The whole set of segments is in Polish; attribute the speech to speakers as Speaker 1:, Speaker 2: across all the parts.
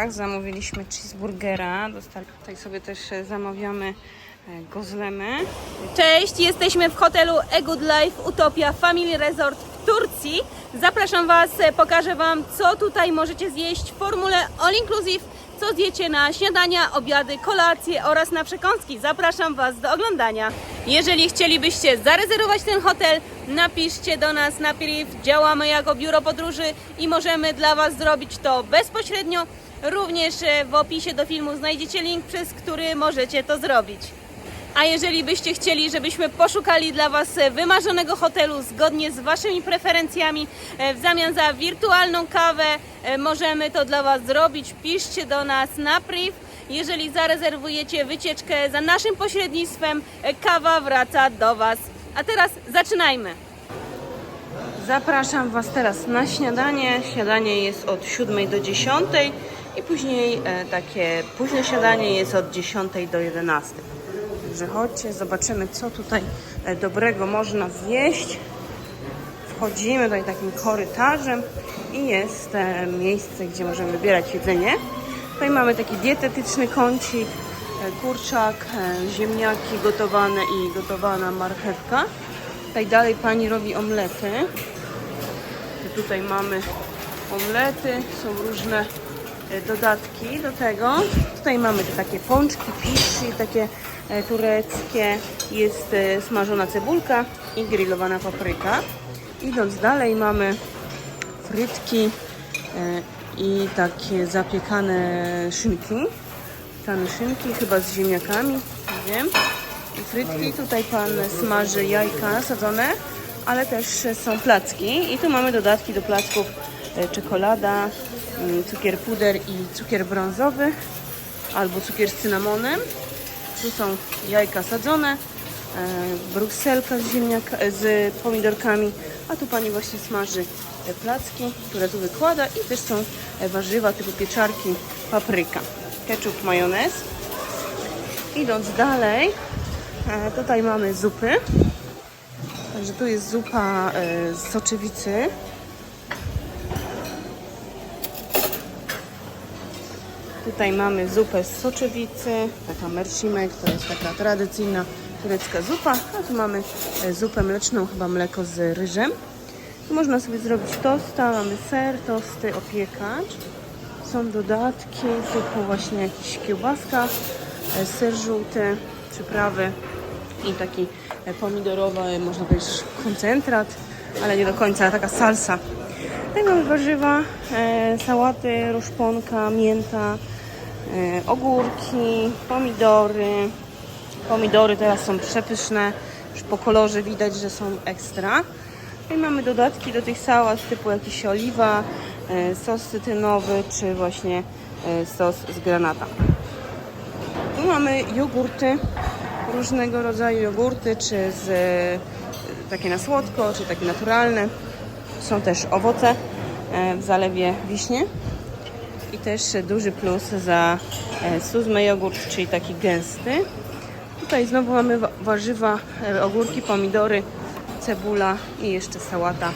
Speaker 1: Tak, zamówiliśmy cheeseburgera. Dostali, tutaj sobie też e, zamawiamy e, gozlemy.
Speaker 2: Cześć, jesteśmy w hotelu A Good Life Utopia Family Resort w Turcji. Zapraszam Was, e, pokażę Wam, co tutaj możecie zjeść w formule All Inclusive, co zjecie na śniadania, obiady, kolacje oraz na przekąski. Zapraszam Was do oglądania. Jeżeli chcielibyście zarezerwować ten hotel, napiszcie do nas na. Działamy jako biuro podróży i możemy dla Was zrobić to bezpośrednio. Również e, w opisie do filmu znajdziecie link, przez który możecie to zrobić. A jeżeli byście chcieli, żebyśmy poszukali dla Was e, wymarzonego hotelu zgodnie z Waszymi preferencjami, e, w zamian za wirtualną kawę, możemy to dla Was zrobić. Piszcie do nas na priv. Jeżeli zarezerwujecie wycieczkę za naszym pośrednictwem, kawa wraca do Was. A teraz zaczynajmy.
Speaker 1: Zapraszam Was teraz na śniadanie. Śniadanie jest od 7 do 10 i później e, takie późne śniadanie jest od 10 do 11. Także chodźcie, zobaczymy co tutaj e, dobrego można zjeść. Wchodzimy tutaj takim korytarzem i jest e, miejsce, gdzie możemy wybierać jedzenie. Tutaj mamy taki dietetyczny kącik, kurczak, ziemniaki gotowane i gotowana marchewka. Tutaj dalej pani robi omlety. Tutaj mamy omlety, są różne dodatki do tego. Tutaj mamy te takie pączki, piszy, takie e, tureckie. Jest e, smażona cebulka i grillowana papryka. Idąc dalej mamy frytki e, i takie zapiekane szynki. Piekane szynki chyba z ziemniakami, nie wiem. Frytki, tutaj pan smaży jajka sadzone, ale też są placki. I tu mamy dodatki do placków e, czekolada, cukier puder i cukier brązowy albo cukier z cynamonem. Tu są jajka sadzone, e, brukselka z, ziemniaka, z pomidorkami, a tu pani właśnie smaży placki, które tu wykłada i też są e, warzywa typu pieczarki, papryka, ketchup, majonez. Idąc dalej, e, tutaj mamy zupy. Także tu jest zupa e, z soczewicy. Tutaj mamy zupę z soczewicy, taka mercimek, to jest taka tradycyjna turecka zupa. A tu mamy e, zupę mleczną, chyba mleko z ryżem. Tu można sobie zrobić tosta, mamy ser, tosty, opiekacz. Są dodatki typu właśnie jakiś kiełbaska, e, ser żółty, przyprawy i taki e, pomidorowy, można powiedzieć koncentrat, ale nie do końca, taka salsa. Mamy warzywa, e, sałaty, ruszponka, mięta, ogórki, pomidory. Pomidory teraz są przepyszne, już po kolorze widać, że są ekstra. I mamy dodatki do tych sałat typu jakiś oliwa, e, sos cytrynowy czy właśnie e, sos z granata. Tu mamy jogurty, różnego rodzaju jogurty, czy z takie na słodko, czy takie naturalne. Są też owoce w zalewie wiśnie. Też duży plus za e, suzme jogurt, czyli taki gęsty. Tutaj znowu mamy wa- warzywa, e, ogórki, pomidory, cebula i jeszcze sałata.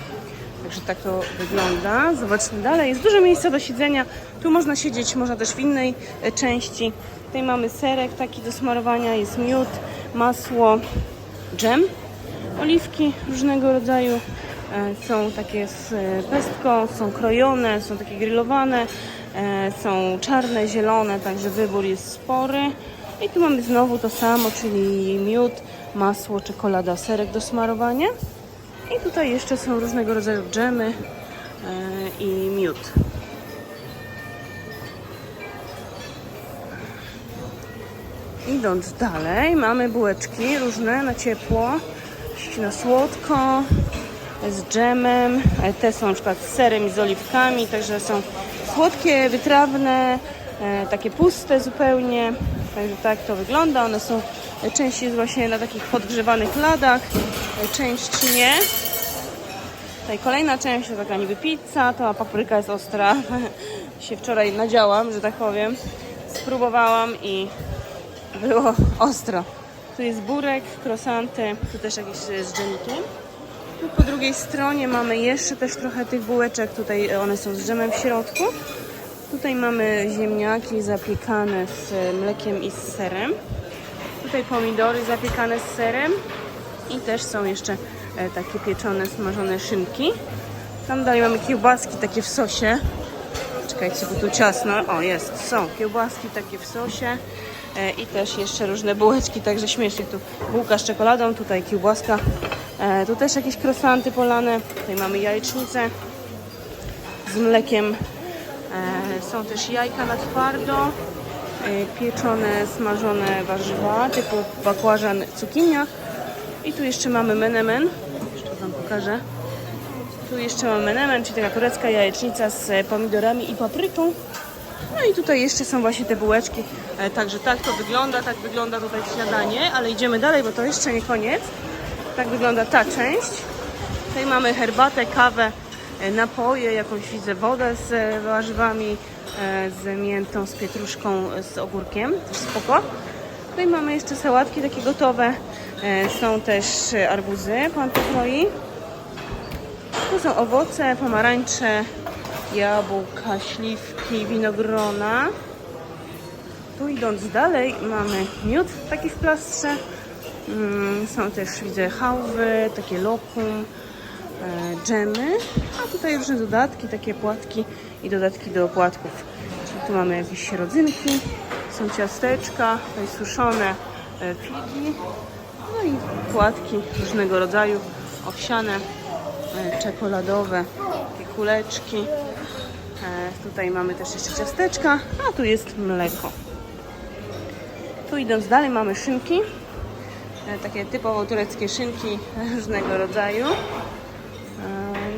Speaker 1: Także tak to wygląda. Zobaczmy dalej. Jest dużo miejsca do siedzenia. Tu można siedzieć, można też w innej e, części. Tutaj mamy serek taki do smarowania, jest miód, masło, dżem, oliwki różnego rodzaju. Są takie z pestką, są krojone, są takie grillowane, są czarne, zielone, także wybór jest spory. I tu mamy znowu to samo, czyli miód, masło, czekolada, serek do smarowania. I tutaj jeszcze są różnego rodzaju dżemy e, i miód. Idąc dalej, mamy bułeczki różne na ciepło, na słodko, z dżemem. E, Te są na przykład z serem i z oliwkami, także są słodkie, wytrawne, e, takie puste zupełnie. Także tak to wygląda. One są, część jest właśnie na takich podgrzewanych ladach, e, część nie. Tutaj kolejna część to taka niby pizza, ta papryka jest ostra. się wczoraj nadziałam, że tak powiem. Spróbowałam i było ostro. Tu jest burek, krosanty, tu też jakieś z dżemikiem. Tu po drugiej stronie mamy jeszcze też trochę tych bułeczek, tutaj one są z dżemem w środku. Tutaj mamy ziemniaki zapiekane z e, mlekiem i z serem. Tutaj pomidory zapiekane z serem. I też są jeszcze e, takie pieczone, smażone szynki. Tam dalej mamy kiełbaski takie w sosie. Czekajcie, bo tu ciasno. O, jest, są kiełbaski takie w sosie. E, I też jeszcze różne bułeczki, także śmiesznie. Tu bułka z czekoladą, tutaj kiełbaska. E, tu też jakieś krosanty polane. Tutaj mamy jajecznicę z mlekiem. E, są też jajka na twardo, e, pieczone, smażone warzywa typu bakłażan, cukinia. I tu jeszcze mamy menemen. Jeszcze Wam pokażę. Tu jeszcze mamy menemen, czyli taka turecka jajecznica z pomidorami i papryką. No i tutaj jeszcze są właśnie te bułeczki. E, Także tak to wygląda, tak wygląda tutaj śniadanie, ale idziemy dalej, bo to jeszcze nie koniec. Tak wygląda ta część. Tutaj mamy herbatę, kawę, e, napoje, jakąś widzę wodę z e, warzywami, e, z miętą, z pietruszką, z ogórkiem, też spoko. Tutaj mamy jeszcze sałatki takie gotowe. Są też arbuzy, pan tu kroi. Tu są owoce, pomarańcze, jabłka, śliwki, winogrona. Tu idąc dalej mamy miód taki w plastrze. Mm, Są też widzę chałwy, takie lokum, e, dżemy, a tutaj różne dodatki, takie płatki i dodatki do opłatków. Czyli tu mamy jakieś rodzynki, są ciasteczka, tutaj suszone e, figi, no i płatki różnego rodzaju, owsiane, e, czekoladowe, takie kuleczki. Tutaj mamy też jeszcze ciasteczka, a tu jest mleko. Tu idąc dalej mamy szynki, takie typowo tureckie szynki różnego rodzaju. E,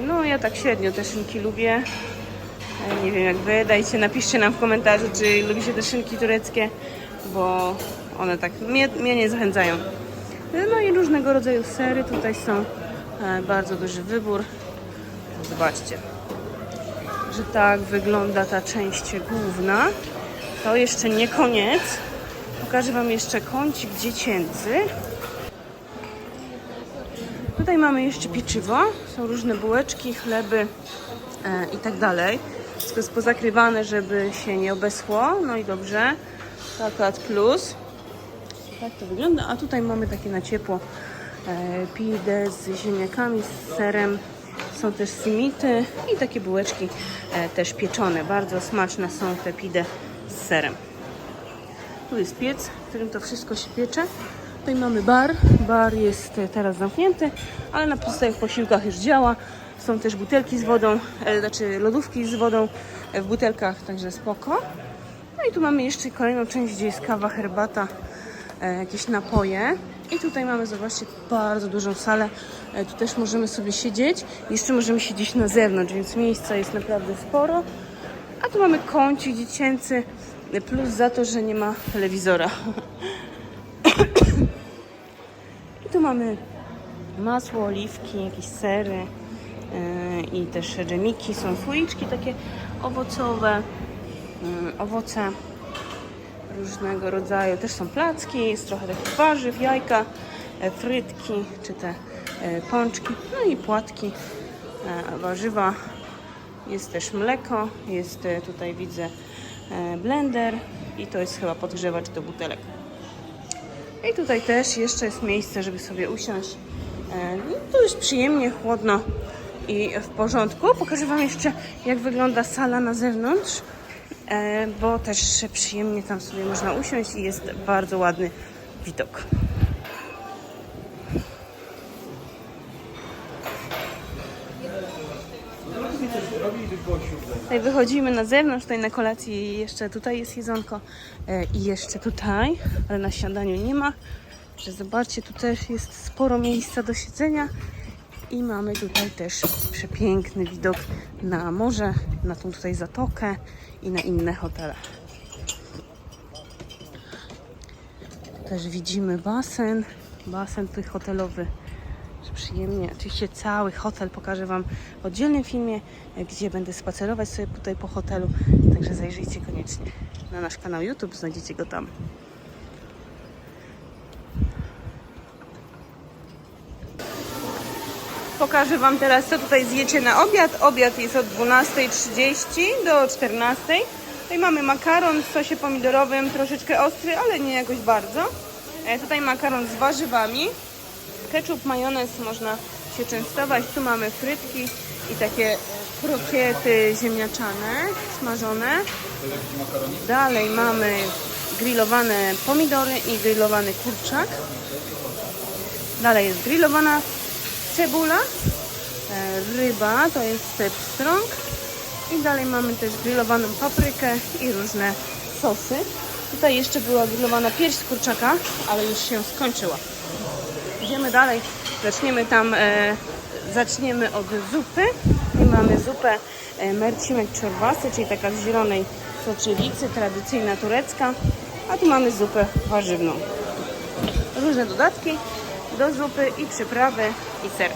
Speaker 1: No ja tak średnio te szynki lubię. E, Nie wiem jak wy, dajcie, napiszcie nam w komentarzu, czy lubicie te szynki tureckie, bo one tak mnie, mnie nie zachęcają. E, No i różnego rodzaju sery, tutaj są e, bardzo duży wybór. Zobaczcie, że tak wygląda ta część główna. To jeszcze nie koniec. Pokażę Wam jeszcze kącik dziecięcy. Tutaj mamy jeszcze pieczywo. Są różne bułeczki, chleby e, i tak dalej. Wszystko jest pozakrywane, żeby się nie obeschło. No i dobrze. To akurat plus. Tak to wygląda. A tutaj mamy takie na ciepło e, z ziemniakami, z serem. Są też simity i takie bułeczki e, też pieczone. Bardzo smaczne są te pide z serem. Tu jest piec, w którym to wszystko się piecze. Tutaj mamy bar. Bar jest e, teraz zamknięty, ale na pozostałych posiłkach już działa. Są też butelki z wodą, e, znaczy lodówki z wodą e, w butelkach, także spoko. No i tu mamy jeszcze kolejną część, gdzie jest kawa, herbata, jakieś napoje. I tutaj mamy, zobaczcie, bardzo dużą salę. Tu też możemy sobie siedzieć. Jeszcze możemy siedzieć na zewnątrz, więc miejsca jest naprawdę sporo. A tu mamy kącik dziecięcy, plus za to, że nie ma telewizora. I tu mamy masło, oliwki, jakieś sery yy, i też dżemiki. Są słoiczki takie owocowe, yy, owoce różnego rodzaju. Też są placki, jest trochę takich warzyw, jajka, e, frytki czy te e, pączki, no i płatki, e, warzywa. Jest też mleko, jest tutaj widzę blender i to jest chyba podgrzewacz do butelek. I tutaj też jeszcze jest miejsce, żeby sobie usiąść. E, no, Tu jest przyjemnie, chłodno i w porządku. Pokażę Wam jeszcze, jak wygląda sala na zewnątrz, e, bo też przyjemnie tam sobie można usiąść i jest bardzo ładny widok. Tutaj wychodzimy na zewnątrz, tutaj na kolację i jeszcze tutaj jest jedzonko e, i jeszcze tutaj, ale na śniadaniu nie ma. Zobaczcie, tu też jest sporo miejsca do siedzenia i mamy tutaj też przepiękny widok na morze, na tą tutaj zatokę i na inne hotele. Też widzimy basen, basen tutaj hotelowy przyjemnie. Oczywiście cały hotel pokażę Wam w oddzielnym filmie, gdzie będę spacerować sobie tutaj po hotelu. Także zajrzyjcie koniecznie na nasz kanał YouTube, znajdziecie go tam. Pokażę Wam teraz, co tutaj zjecie na obiad. Obiad jest od 12.30 do 14.00. Tutaj mamy makaron w sosie pomidorowym, troszeczkę ostry, ale nie jakoś bardzo. E, tutaj makaron z warzywami. Ketchup, majonez można się częstować. Tu mamy frytki i takie krokiety ziemniaczane, smażone. Dalej mamy grillowane pomidory i grillowany kurczak. Dalej jest grillowana cebula, e, ryba, to jest pstrąg. I dalej mamy też grillowaną paprykę i różne sosy. Tutaj jeszcze była grillowana pierś kurczaka, ale już się skończyła. Idziemy dalej, zaczniemy tam, e, zaczniemy od zupy. I mamy zupę e, mercimek czorbasy, czyli taka z zielonej soczewicy, tradycyjna turecka. A tu mamy zupę warzywną. Różne dodatki do zupy i przyprawy i ser.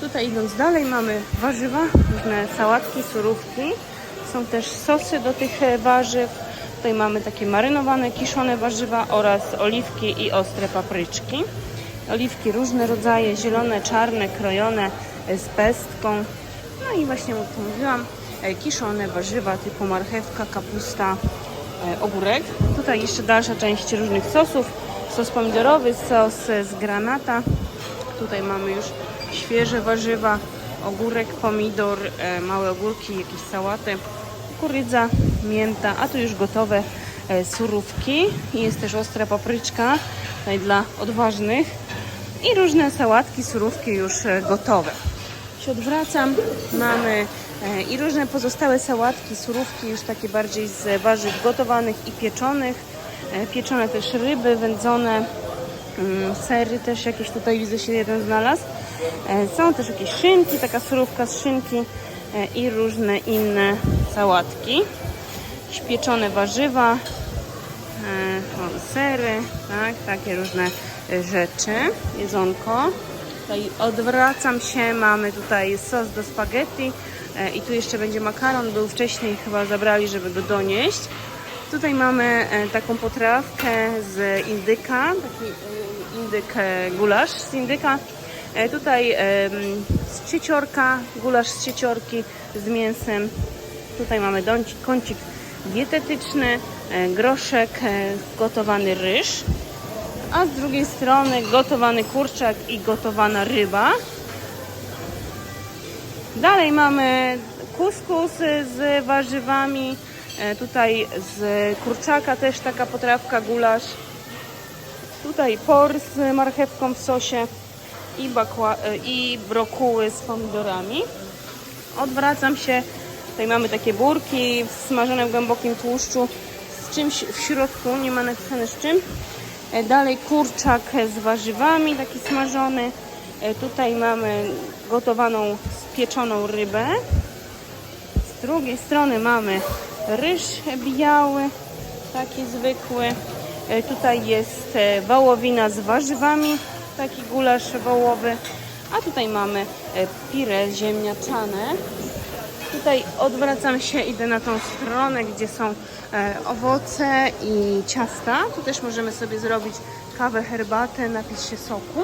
Speaker 1: Tutaj idąc dalej mamy warzywa, różne sałatki, surówki. Są też sosy do tych e, warzyw. Tutaj mamy takie marynowane, kiszone warzywa oraz oliwki i ostre papryczki. Oliwki różne rodzaje, zielone, czarne, krojone e, z pestką. No i właśnie jak to mówiłam, e, kiszone warzywa typu marchewka, kapusta, e, ogórek. Tutaj jeszcze dalsza część różnych sosów. Sos pomidorowy, sos z granata. Tutaj mamy już świeże warzywa, ogórek, pomidor, małe ogórki, jakieś sałaty, kukurydza, mięta, a tu już gotowe e, surówki. Jest też ostra papryczka, tutaj dla odważnych i różne sałatki, surówki już e, gotowe. Się odwracam, mamy e, i różne pozostałe sałatki, surówki już takie bardziej z warzyw gotowanych i pieczonych. Pieczone też ryby, wędzone, Mm, sery też jakieś tutaj widzę się jeden znalazł. Są też jakieś szynki, taka surówka z szynki i różne inne sałatki. Śpieczone warzywa, e, o, sery, tak, takie różne e, rzeczy, jedzonko. Tutaj odwracam się, mamy tutaj sos do spaghetti e, i tu jeszcze będzie makaron, był wcześniej chyba zabrali, żeby go donieść. Tutaj mamy e, taką potrawkę z indyka, taki e, indyk e, gulasz z indyka. E, Tutaj z cieciorka, gulasz z cieciorki z mięsem. Tutaj mamy kącik dietetyczny, e, groszek, e, gotowany ryż. A z drugiej strony gotowany kurczak i gotowana ryba. Dalej mamy kuskus z warzywami. E, Tutaj z kurczaka też taka potrawka, gulasz. Tutaj por z marchewką w sosie i, bakła, i brokuły z pomidorami. Odwracam się. Tutaj mamy takie burki smażone w głębokim tłuszczu z czymś w środku, nie ma napisane z czym. E, Dalej kurczak z warzywami, taki smażony. E, Tutaj mamy gotowaną, spieczoną rybę. Z drugiej strony mamy ryż biały, taki zwykły. E, Tutaj jest wołowina z warzywami, taki gulasz wołowy. A tutaj mamy pire ziemniaczane. Tutaj odwracam się, idę na tą stronę, gdzie są e, owoce i ciasta. Tu też możemy sobie zrobić kawę, herbatę, napić się soku.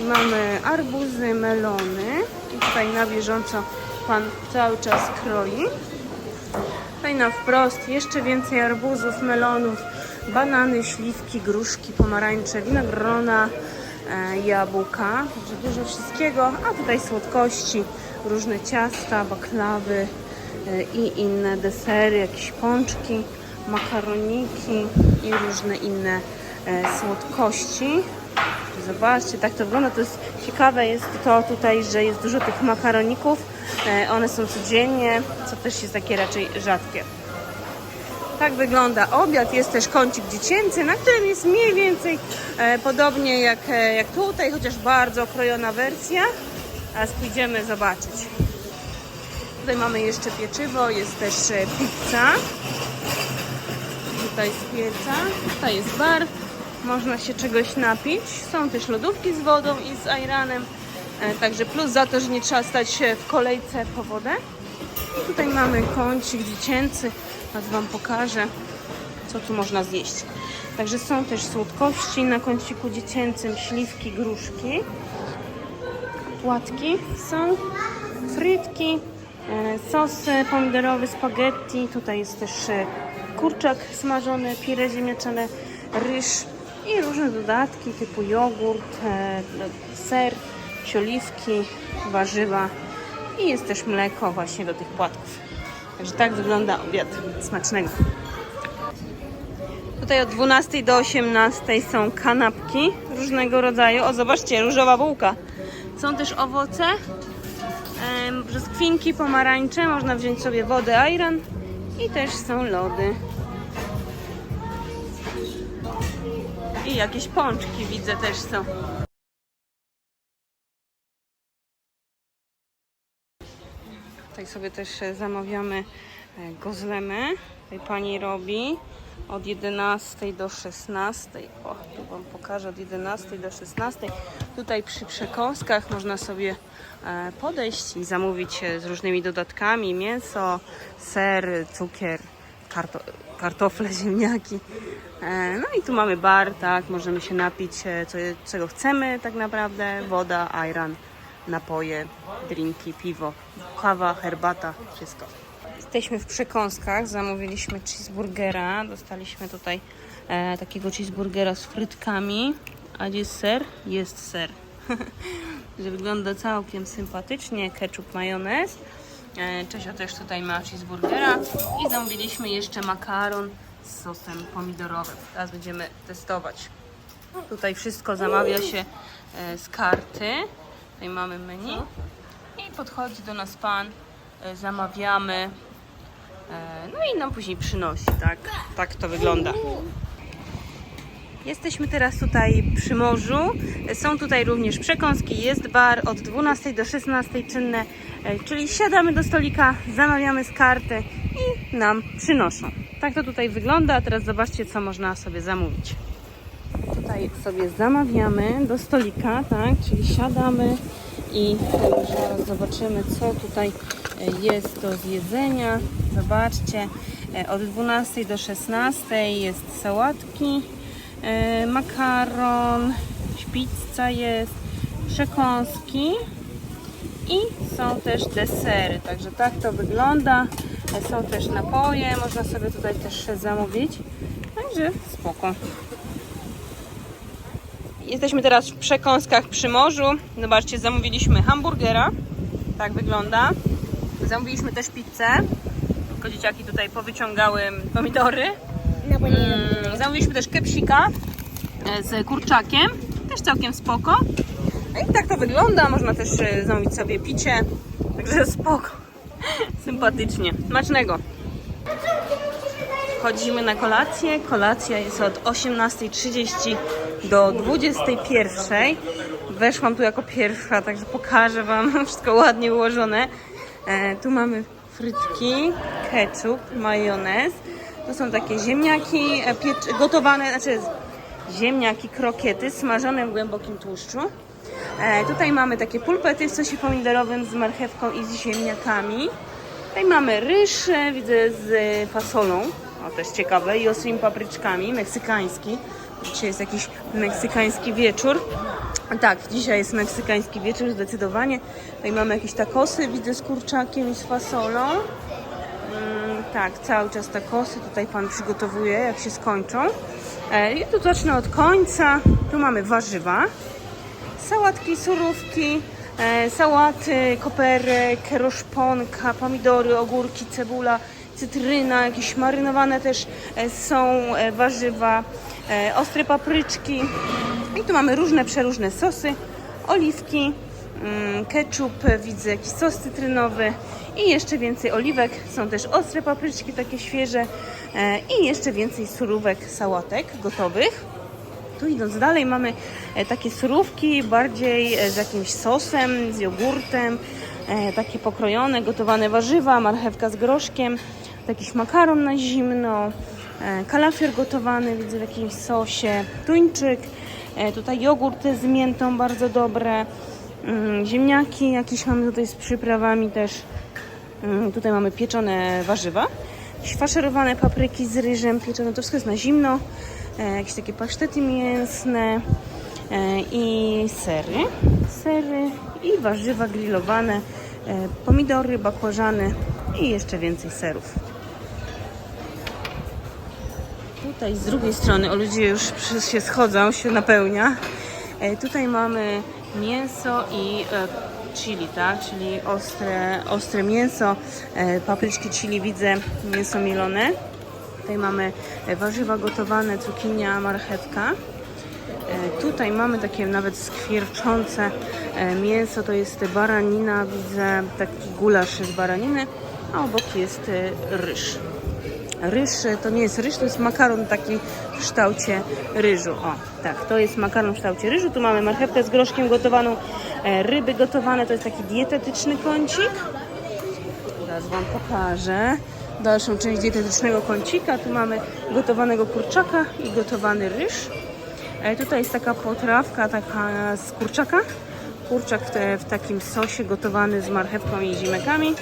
Speaker 1: Mamy arbuzy, melony. I tutaj na bieżąco pan cały czas kroi. Tutaj na wprost jeszcze więcej arbuzów, melonów, banany, śliwki, gruszki, pomarańcze, winogrona, e, jabłka. Także dużo wszystkiego. A tutaj słodkości, różne ciasta, baklawy e, i inne desery, jakieś pączki, makaroniki i różne inne e, słodkości. Zobaczcie, tak to wygląda. To jest ciekawe jest to tutaj, że jest dużo tych makaroników. E, One są codziennie, co też jest takie raczej rzadkie. Tak wygląda obiad. Jest też kącik dziecięcy, na którym jest mniej więcej podobnie jak, jak tutaj, chociaż bardzo okrojona wersja. A pójdziemy zobaczyć. Tutaj mamy jeszcze pieczywo, jest też e, pizza. Tutaj z pieca. Tutaj jest bar. Można się czegoś napić. Są też lodówki z wodą i z ajranem. E, Także plus za to, że nie trzeba stać się w kolejce po wodę. I tutaj mamy kącik dziecięcy. Teraz Wam pokażę, co tu można zjeść. Także są też słodkości na kąciku dziecięcym, śliwki, gruszki. Płatki są, frytki, E, Sos e, pomidorowy, spaghetti. Tutaj jest też e, kurczak smażony, pire ziemniaczane, ryż i różne dodatki typu jogurt, e, ser, sioliwki, warzywa i jest też mleko właśnie do tych płatków. Także tak wygląda obiad smacznego. Tutaj od 12 do 18 są kanapki różnego rodzaju. O, zobaczcie, różowa bułka. Są też owoce, brzoskwinki, pomarańcze. Można wziąć sobie wodę, ayran i też są lody. I jakieś pączki widzę też są. Tutaj sobie też e, zamawiamy e, gozlemy. Tutaj pani robi od 11 do 16. O, tu Wam pokażę od 11 do 16. Tutaj przy przekąskach można sobie e, podejść i zamówić z różnymi dodatkami mięso, ser, cukier, karto kartofle, ziemniaki. E, No i tu mamy bar, tak, możemy się napić e, co, czego chcemy tak naprawdę. Woda, ayran, napoje, drinki, piwo, kawa, herbata, wszystko. Jesteśmy w przekąskach, zamówiliśmy cheeseburgera, dostaliśmy tutaj takiego cheeseburgera z frytkami. A gdzie jest ser? Jest ser. Że wygląda całkiem sympatycznie, ketchup, majonez. E, Czesio też tutaj ma cheeseburgera i zamówiliśmy jeszcze makaron z sosem pomidorowym. Teraz będziemy testować. Tutaj wszystko zamawia się e, z karty. Tutaj mamy menu. I podchodzi do nas pan, e, zamawiamy. No i nam później przynosi, tak? Tak to wygląda. Jesteśmy teraz tutaj przy morzu. Są tutaj również przekąski, jest bar od 12 do 16 czynne, e, czyli siadamy do stolika, zamawiamy z karty i nam przynoszą. Tak to tutaj wygląda. Teraz zobaczcie, co można sobie zamówić. Tutaj sobie zamawiamy do stolika, tak, czyli siadamy i zaraz zobaczymy, co tutaj e, jest do zjedzenia. Zobaczcie, e, od 12 do 16 jest sałatki, makaron, pizza jest, przekąski i są też desery. Także tak to wygląda. E, Są też napoje, można sobie tutaj też zamówić. Także spoko. Jesteśmy teraz w przekąskach przy morzu. Zobaczcie, zamówiliśmy hamburgera. Tak wygląda. Zamówiliśmy też pizzę. Tylko dzieciaki tutaj powyciągały pomidory.
Speaker 3: No
Speaker 1: Mm, zamówiliśmy też kepsika e, z kurczakiem. Też całkiem spoko. No i tak to wygląda. Można też e, zamówić sobie picie. Także spoko. Sympatycznie. Smacznego. Wchodzimy na kolację. Kolacja jest od 18.30 do 21.00. Weszłam tu jako pierwsza, także pokażę Wam wszystko ładnie ułożone. E, tu mamy frytki, ketchup, majonez. To są takie ziemniaki e, piecz- gotowane, znaczy ziemniaki, krokiety smażone w głębokim tłuszczu. E, tutaj mamy takie pulpety w sosie pomidorowym z marchewką i z ziemniakami. Tutaj mamy ryż, widzę z e, fasolą, o też ciekawe, i ostrymi papryczkami, meksykański. Dzisiaj jest jakiś meksykański wieczór. Tak, dzisiaj jest meksykański wieczór, zdecydowanie. Tutaj mamy jakieś takosy, widzę z kurczakiem i z fasolą. Tak, cały czas takosy tutaj Pan przygotowuje, jak się skończą. E, I tu zacznę od końca. Tu mamy warzywa, sałatki, surówki, e, sałaty, koperek, roszponka, pomidory, ogórki, cebula, cytryna, jakieś marynowane też e, są warzywa, ostre papryczki. I tu mamy różne, przeróżne sosy, oliwki, ketchup, e, widzę jakiś sos cytrynowy i jeszcze więcej oliwek. Są też ostre papryczki, takie świeże e, i jeszcze więcej surówek, sałatek gotowych. Tu idąc dalej mamy e, takie surówki bardziej e, z jakimś sosem, z jogurtem, takie pokrojone, gotowane warzywa, marchewka z groszkiem, jakiś makaron na zimno, kalafior gotowany, widzę w jakimś sosie, tuńczyk, tutaj jogurt z miętą, bardzo dobre, mm, ziemniaki jakieś mamy tutaj z przyprawami też, Mm, Tutaj mamy pieczone warzywa, faszerowane papryki z ryżem, pieczone, to wszystko jest na zimno, e, jakieś takie pasztety mięsne e, i sery, sery i warzywa grillowane, e, pomidory, bakłażany i jeszcze więcej serów. Tutaj z drugiej strony, o ludzie już się schodzą, się napełnia. Tutaj mamy mięso i e, chili, tak? Czyli ostre, ostre mięso, e, papryczki chili, widzę mięso mielone. Tutaj mamy e, warzywa gotowane, cukinia, marchewka. Tutaj mamy takie nawet skwierczące mięso, to jest baranina, widzę taki gulasz z baraniny, a obok jest ryż. Ryż to nie jest ryż, to jest makaron taki w kształcie ryżu. O, tak, to jest makaron w kształcie ryżu. Tu mamy marchewkę z groszkiem gotowaną, e, ryby gotowane, to jest taki dietetyczny kącik. Teraz Wam pokażę dalszą część dietetycznego kącika. Tu mamy gotowanego kurczaka i gotowany ryż. E, Tutaj jest taka potrawka taka z kurczaka. Kurczak w takim sosie gotowany z marchewką i zimekami.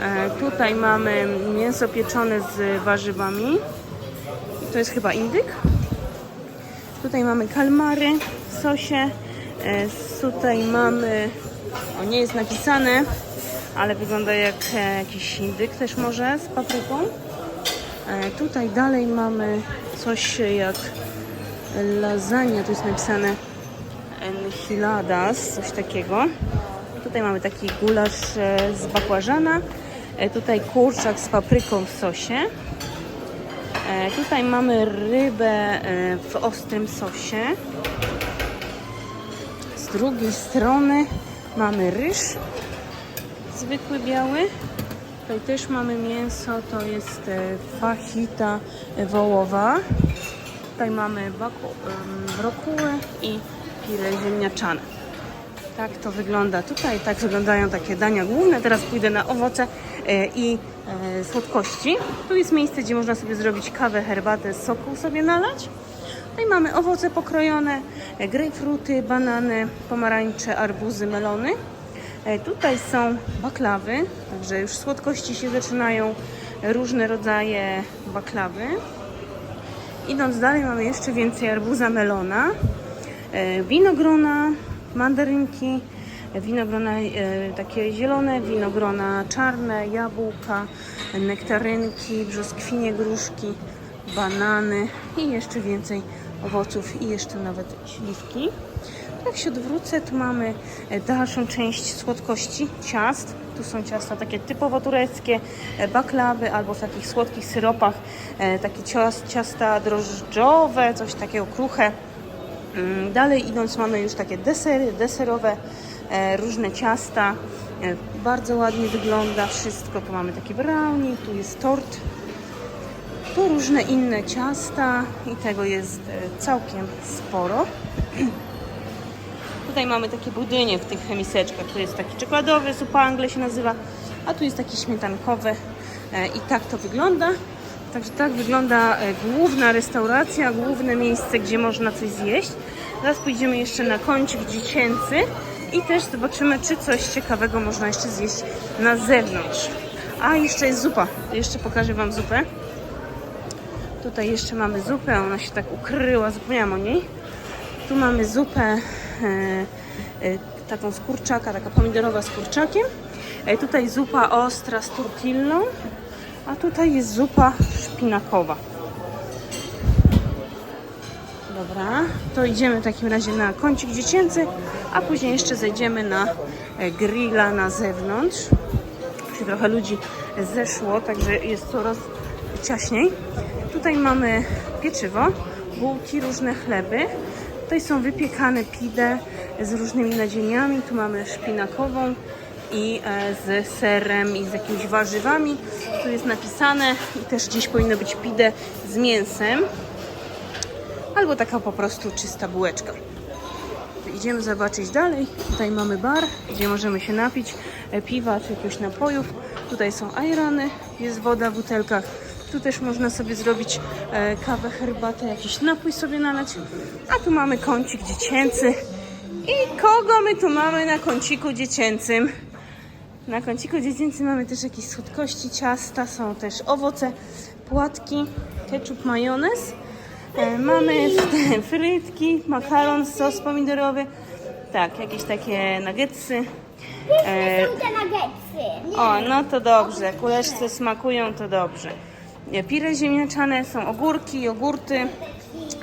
Speaker 1: E, Tutaj mamy mięso pieczone z warzywami. To jest chyba indyk. Tutaj mamy kalmary w sosie. E, Tutaj mamy, o nie jest napisane, ale wygląda jak e, jakiś indyk też może z papryką. Tutaj dalej mamy coś jak lasagna, tu jest napisane enchiladas, coś takiego. Tutaj mamy taki gulasz z bakłażana. E, Tutaj kurczak z papryką w sosie. E, Tutaj mamy rybę e, w ostrym sosie. Z drugiej strony mamy ryż zwykły biały. Tutaj też mamy mięso, to jest fajita wołowa. Tutaj mamy brokuły i pire ziemniaczane. Tak to wygląda tutaj, tak wyglądają takie dania główne. Teraz pójdę na owoce i e, słodkości. Tu jest miejsce, gdzie można sobie zrobić kawę, herbatę, soku sobie nalać. Tutaj mamy owoce pokrojone, e, grejpfruty, banany, pomarańcze, arbuzy, melony. E, Tutaj są baklawy, także już słodkości się zaczynają, e, różne rodzaje baklawy. Idąc dalej mamy jeszcze więcej arbuza melona, e, winogrona, mandarynki, e, winogrona e, takie zielone, winogrona czarne, jabłka, nektarynki, brzoskwinie, gruszki, banany i jeszcze więcej owoców i jeszcze nawet śliwki. Jak się odwrócę, tu mamy e, dalszą część słodkości, ciast. Tu są ciasta takie typowo tureckie, e, baklawy albo w takich słodkich syropach, takie ciast, ciasta drożdżowe, coś takiego kruche. Mm, Dalej idąc mamy już takie desery, deserowe, różne ciasta. E, Bardzo ładnie wygląda wszystko. Tu mamy taki brownie, tu jest tort. Tu różne inne ciasta i tego jest e, całkiem sporo. Tutaj mamy takie budynie w tych miseczkach. Tu jest taki czekoladowy, zupa angle się nazywa, a tu jest taki śmietankowy e, i tak to wygląda. Także tak wygląda e, główna restauracja, główne miejsce, gdzie można coś zjeść. Teraz pójdziemy jeszcze na kącik dziecięcy i też zobaczymy, czy coś ciekawego można jeszcze zjeść na zewnątrz. A jeszcze jest zupa. Jeszcze pokażę Wam zupę. Tutaj jeszcze mamy zupę, ona się tak ukryła, zapomniałam o niej. Tu mamy zupę e, e, taką z kurczaka, taka pomidorowa z kurczakiem. E, tutaj zupa ostra z tortillą, a tutaj jest zupa szpinakowa. Dobra, to idziemy w takim razie na kącik dziecięcy, a później jeszcze zejdziemy na e, grilla na zewnątrz. Się trochę ludzi zeszło, także jest coraz ciaśniej. Tutaj mamy pieczywo, bułki, różne chleby. Tutaj są wypiekane pide z różnymi nadzieniami. Tu mamy szpinakową i e, z serem i z jakimiś warzywami. Tu jest napisane i też gdzieś powinno być pide z mięsem. Albo taka po prostu czysta bułeczka. Idziemy zobaczyć dalej. Tutaj mamy bar, gdzie możemy się napić e, piwa czy jakiegoś napojów. Tutaj są ajrany, jest woda w butelkach. Tu też można sobie zrobić e, kawę, herbatę, jakiś napój sobie nalać. A tu mamy kącik dziecięcy. I kogo my tu mamy na kąciku dziecięcym? Na kąciku dziecięcym mamy też jakieś słodkości, ciasta, są też owoce, płatki, ketchup, majonez. E, Mamy frytki, makaron, sos pomidorowy, tak, jakieś takie nuggetsy, E,
Speaker 3: Są te nuggetsy.
Speaker 1: o, no to dobrze. Kuleczce smakują, to dobrze. E, Pire ziemniaczane, są ogórki, jogurty,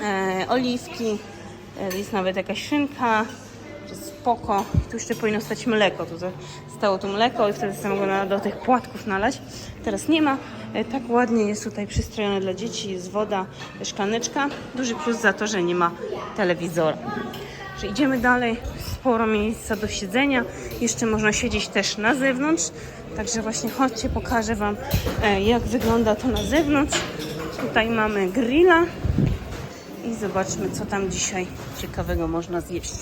Speaker 1: e, oliwki, e, jest nawet jakaś szynka, spoko. Tu jeszcze powinno stać mleko, tu stało tu mleko i wtedy sobie na- do tych płatków nalać. Teraz nie ma. E, Tak ładnie jest tutaj przystrojone dla dzieci, jest woda, szklaneczka. Duży plus za to, że nie ma telewizora. Że idziemy dalej, sporo miejsca do siedzenia. Jeszcze można siedzieć też na zewnątrz. Także właśnie chodźcie, pokażę Wam e, jak wygląda to na zewnątrz. Tutaj mamy grilla i zobaczmy co tam dzisiaj ciekawego można zjeść.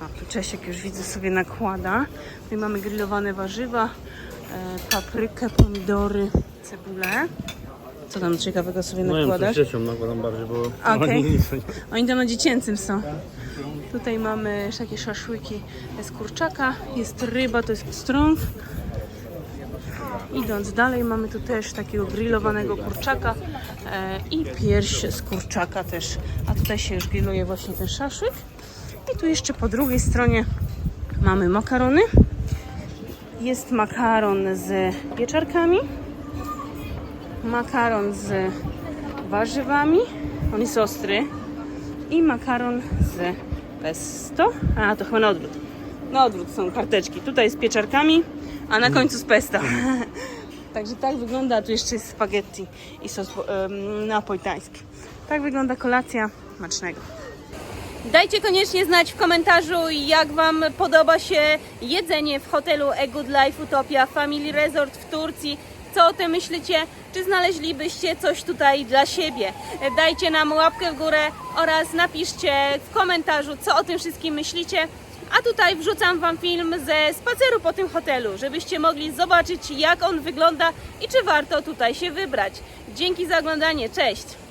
Speaker 1: A tu Czesiek już widzę sobie nakłada. Tutaj mamy grillowane warzywa, e, paprykę, pomidory, cebulę. Co tam ciekawego sobie
Speaker 4: No ja
Speaker 1: nakładasz?
Speaker 4: z dzieciom nakładam bardziej, bo
Speaker 1: Okej.
Speaker 4: oni nic nie...
Speaker 1: Oni tam na dziecięcym są. Tutaj mamy jeszcze takie szaszłyki z kurczaka. Jest ryba, to jest strąg. Idąc dalej mamy tu też takiego grillowanego kurczaka e, i pierś z kurczaka też. A tutaj się już grilluje właśnie ten szaszłyk. I tu jeszcze po drugiej stronie mamy makarony. Jest makaron z pieczarkami. Makaron z warzywami. On jest ostry i makaron z pesto. A, to chyba na odwrót. Na odwrót są karteczki. Tutaj z pieczarkami, a na końcu z pesto. Także tak wygląda, a tu jeszcze jest spaghetti i sos um. Tak wygląda kolacja. Smacznego.
Speaker 2: Dajcie koniecznie znać w komentarzu, jak Wam podoba się jedzenie w hotelu A Good Life Utopia Family Resort w Turcji. Co o tym myślicie? Czy znaleźlibyście coś tutaj dla siebie? Dajcie nam łapkę w górę oraz napiszcie w komentarzu, co o tym wszystkim myślicie. A tutaj wrzucam Wam film ze spaceru po tym hotelu, żebyście mogli zobaczyć, jak on wygląda i czy warto tutaj się wybrać. Dzięki za oglądanie. Cześć!